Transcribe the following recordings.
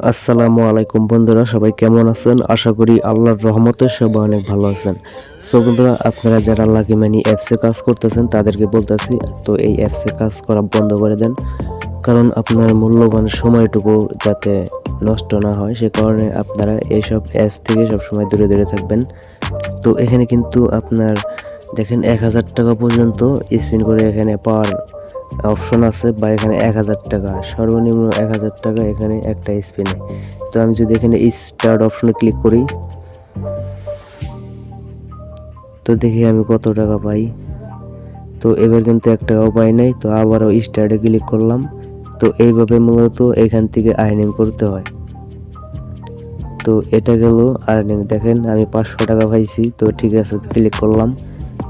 আসসালামু আলাইকুম বন্ধুরা, সবাই কেমন আছেন? আশা করি আল্লাহর রহমতে সবাই অনেক ভালো আছেন। সো বন্ধুরা, আপনারা যারা লাকি মানি অ্যাপসে কাজ করতেছেন, তাদেরকে বলতেছি, তো এই অ্যাপসে কাজ করা বন্ধ করে দেন। কারণ আপনার মূল্যবান সময়টুকু যাতে নষ্ট না হয়, সে কারণে আপনারা এইসব অ্যাপস থেকে সবসময় দূরে দূরে থাকবেন। তো এখানে কিন্তু আপনার, দেখেন, এক হাজার টাকা পর্যন্ত স্পিন করে এখানে পাওয়ার অপশন আছে, বা এখানে এক হাজার টাকা। সর্বনিম্ন এক হাজার টাকা এখানে একটা স্পিনে তো আমি যদি এখানে স্টার্ট অপশনে ক্লিক করি, তো দেখি আমি কত টাকা পাই। তো এবার কিন্তু এক টাকাও পাই নাই, তো আবারও স্টার্টে ক্লিক করলাম। তো এইভাবে মূলত এখান থেকে আর্নিং করতে হয়। তো এটা গেল আর্নিং দেখেন আমি পাঁচশো টাকা পাইছি, তো ঠিক আছে ক্লিক করলাম।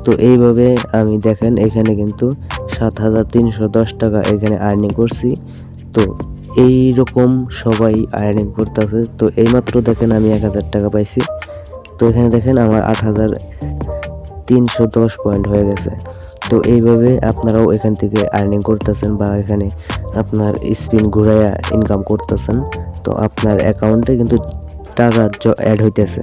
তো এইভাবে আমি দেখেন, এখানে কিন্তু সাত হাজার তিনশো দশ টাকা এখানে আর্নিং করছি। তো এই রকম সবাই আর্নিং করতেছে। তো এইমাত্র দেখেন আমি এক হাজার টাকা পাইছি। তো এখানে দেখেন আমার আট হাজার তিনশো দশ পয়েন্ট হয়ে গেছে। তো এইভাবে আপনারাও এখান থেকে আর্নিং করতেছেন বা এখানে আপনার স্পিন ঘুরাইয়া ইনকাম করতেছেন। তো আপনার অ্যাকাউন্টে কিন্তু টাকা অ্যাড হইতেছে।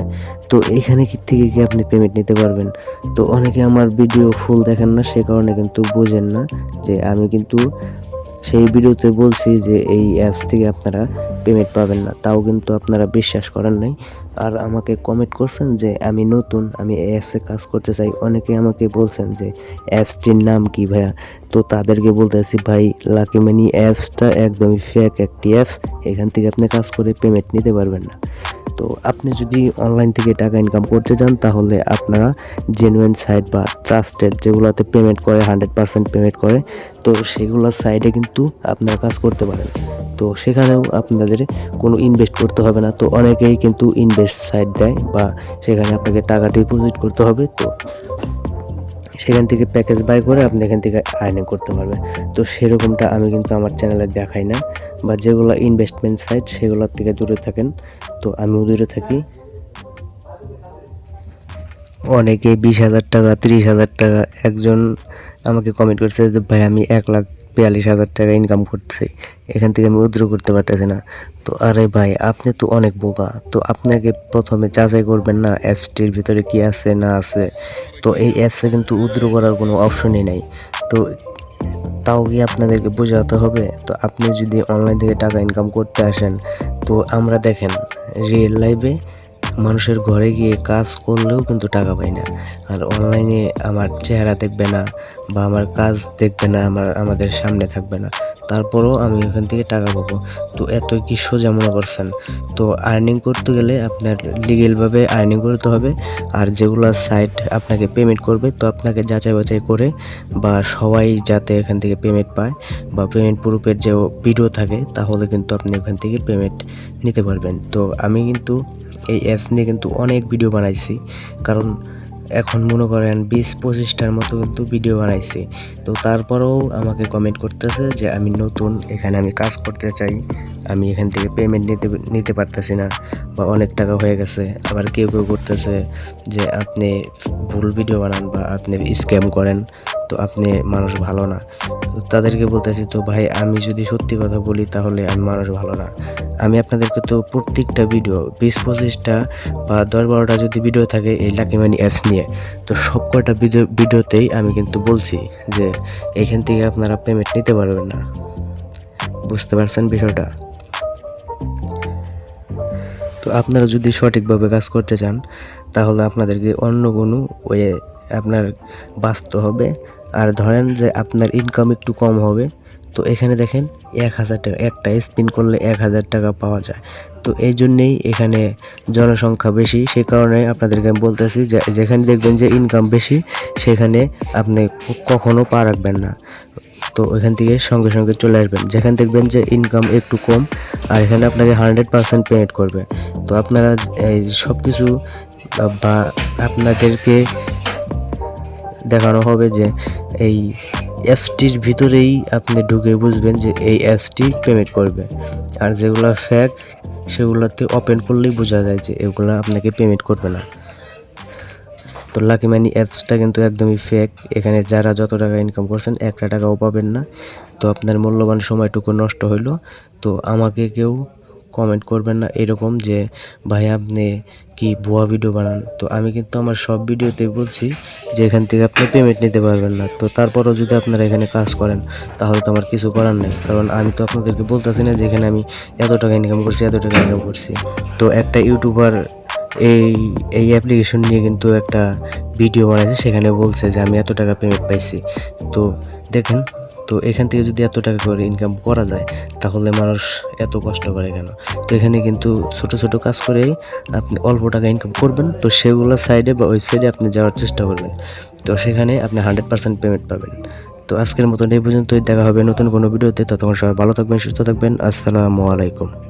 তো এখানে থেকে কি আপনি পেমেন্ট নিতে পারবেন? তো অনেকে আমার ভিডিও ফুল দেখেন না, সে কারণে কিন্তু বোঝেন না যে আমি কিন্তু সেই ভিডিওতে বলছি যে এই অ্যাপস থেকে আপনারা পেমেন্ট পাবেন না। তাও কিন্তু আপনারা বিশ্বাস করেন নাই। আর আমাকে কমেন্ট করছেন যে আমি নতুন, আমি অ্যাপসে কাজ করতে চাই। অনেকে আমাকে বলছেন যে অ্যাপসটির নাম কি ভাইয়া? তো তাদেরকে বলতে বলতেছি ভাই লাকি মানি অ্যাপসটা একদমই ফেক একটি অ্যাপস এখান থেকে আপনি কাজ করে পেমেন্ট নিতে পারবেন না। তো আপনি যদি অনলাইন থেকে টাকা ইনকাম করতে চান তাহলে আপনারা জেনুইন সাইট বা ট্রাস্টেড যেগুলোতে পেমেন্ট করে হান্ড্রেড পার্সেন্ট পেমেন্ট করে, তো সেগুলোর সাইডে কিন্তু আপনারা কাজ করতে পারেন। তো সেখানেও আপনাদের কোনো ইনভেস্ট করতে হবে না। তো অনেকেই কিন্তু ইনভেস্ট সাইট দেয় বা সেখানে আপনাকে টাকা ডিপোজিট করতে হবে, তো সেখান থেকে প্যাকেজ বাই করে আপনি এখান থেকে আর্নিং করতে পারবেন। তো সেরকমটা আমি কিন্তু আমার চ্যানেলে দেখাই না বা যেগুলো ইনভেস্টমেন্ট সাইট সেগুলোর থেকে দূরে থাকেন। তো আমিও দূরে থাকি। অনেকে বিশ হাজার টাকা, তিরিশ হাজার টাকা, একজন আমাকে কমেন্ট করছে যে, ভাই, আমি এক লাখ বিয়াল্লিশ হাজার টাকা ইনকাম করতেছি। এখান থেকে আমি উদ্র করতে পারতেছি না। তো আরে ভাই, আপনি তো অনেক বোকা। তো আপনাকে প্রথমে যাচাই করবেন না অ্যাপসটির ভিতরে কি আছে, না আছে। তো এই অ্যাপসে কিন্তু উদ্র করার কোনো অপশনই নাই। তো তাও কি আপনাদেরকে বোঝাতে হবে? তো আপনি যদি অনলাইন থেকে টাকা ইনকাম করতে আসেন, তো আমরা দেখেন রিয়েল লাইফে মানুষের ঘরে গিয়ে কাজ করলেও কিন্তু টাকা পাই না। আর অনলাইনে আমার চেহারা দেখবে না। বা আমার কাজ দেখবে না, আমার, আমাদের সামনে থাকবে না। তারপরেও আমি ওখান থেকে টাকা পাবো। তো এত কি সোজা মনে করছেন? তো আর্নিং করতে গেলে আপনার লিগেলভাবে আর্নিং করতে হবে। আর যেগুলো সাইট আপনাকে পেমেন্ট করবে, তো আপনাকে যাচাই বাছাই করে বা সবাই যাতে এখান থেকে পেমেন্ট পায় বা পেমেন্ট প্রুফের যে ভিডিও থাকে, তাহলে কিন্তু আপনি ওখান থেকে পেমেন্ট নিতে পারবেন। তো আমি কিন্তু এই অ্যাপস নিয়ে কিন্তু অনেক ভিডিও বানাইছি। কারণ এখন মনে করেন বিশ পঁচিশটার মতো কিন্তু ভিডিও বানাইছি। তো তারপরেও আমাকে কমেন্ট করতেছে যে, আমি নতুন, এখানে আমি কাজ করতে চাই। আমি এখান থেকে পেমেন্ট নিতে নিতে পারতেছি না বা অনেক টাকা হয়ে গেছে। আবার কেউ কেউ করতেছে যে, আপনি ভুল ভিডিও বানান বা আপনি স্ক্যাম করেন। তো আপনি মানুষ ভালো না। তো তাদেরকে বলতেছি, তো ভাই, আমি যদি সত্যি কথা বলি, তাহলে আমি মানুষ ভালো না। আমি আপনাদেরকে তো প্রত্যেকটা ভিডিও বিশ, পঁচিশটা বা দশ, বারোটা যদি ভিডিও থাকে এই লাকি মানি অ্যাপস নিয়ে, তো সব কটা ভিডিও ভিডিওতেই আমি কিন্তু বলছি যে, এখান থেকে আপনারা পেমেন্ট নিতে পারবেন না। বুঝতে পারছেন বিষয়টা? তো আপনারা যদি সঠিকভাবে কাজ করতে চান, তাহলে আপনাদেরকে অন্য কোনো ওয়ে আপনার বাঁচতে হবে। আর ধরেন যে আপনার ইনকাম একটু কম হবে, তো এখানে দেখেন এক হাজার টাকা, একটা স্পিন করলে এক হাজার টাকা পাওয়া যায়। তো এই জন্যেই এখানে জনসংখ্যা বেশি, সে কারণে আপনাদেরকে আমি বলতেছি যে, যেখানে দেখবেন যে ইনকাম বেশি, সেখানে আপনি কখনো পা রাখবেন না। তো ওইখান থেকে সঙ্গে সঙ্গে চলে আসবেন। যেখানে দেখবেন যে ইনকাম একটু কম, আর এখানে আপনাকে হান্ড্রেড পার্সেন্ট পেমেন্ট করবে। তো আপনারা এই সব কিছু বা আপনাদেরকে দেখানো হবে যে এই অ্যাপসটির ভিতরেই আপনি ঢুকে বুঝবেন যে এই অ্যাপসটি পেমেন্ট করবে। আর যেগুলো ফ্যাক সেগুলোতে ওপেন করলেই বোঝা যায় যে এগুলো আপনাকে পেমেন্ট করবে না। তো লাকি মানি অ্যাপসটা কিন্তু একদমই ফেক এখানে যারা যত টাকা ইনকাম করছেন, একটা টাকাও পাবেন না। তো আপনার মূল্যবান সময়টুকু নষ্ট হইল। তো আমাকে কেউ কমেন্ট করবেন না। এরকম যে, ভাই, আপনি কি ভুয়া ভিডিও বানান? তো আমি কিন্তু আমার সব ভিডিওতে বলছি যে, এখান থেকে আপনি পেমেন্ট নিতে পারবেন না। তো তারপরও যদি আপনারা এখানে কাজ করেন, তাহলে তো আমার কিছু করার নেই। কারণ আমি তো আপনাদেরকে বলতেছি না যে, এখানে আমি এত টাকা ইনকাম করছি, এত টাকা ইনকাম করছি। তো একটা ইউটিউবার এই এই অ্যাপ্লিকেশন নিয়ে কিন্তু একটা ভিডিও বানাইছে, সেখানে বলছে যে, আমি এত টাকা পেমেন্ট পাইছি। তো দেখেন তো এখান থেকে যদি এত টাকা করে ইনকাম করা যায়, তাহলে মানুষ এত কষ্ট করে কেন? তো এখানে কিন্তু ছোট ছোট কাজ করেই আপনি অল্প টাকা ইনকাম করবেন, তো সেগুলো সাইডে বা ওয়েবসাইটে আপনি যাওয়ার চেষ্টা করবেন। তো সেখানে আপনি হান্ড্রেড পার্সেন্ট পেমেন্ট পাবেন। তো আজকের মতন এই পর্যন্তই, দেখা হবে নতুন কোনো ভিডিওতে, ততক্ষণ সবাই ভালো থাকবেন, সুস্থ থাকবেন, আসসালামু আলাইকুম।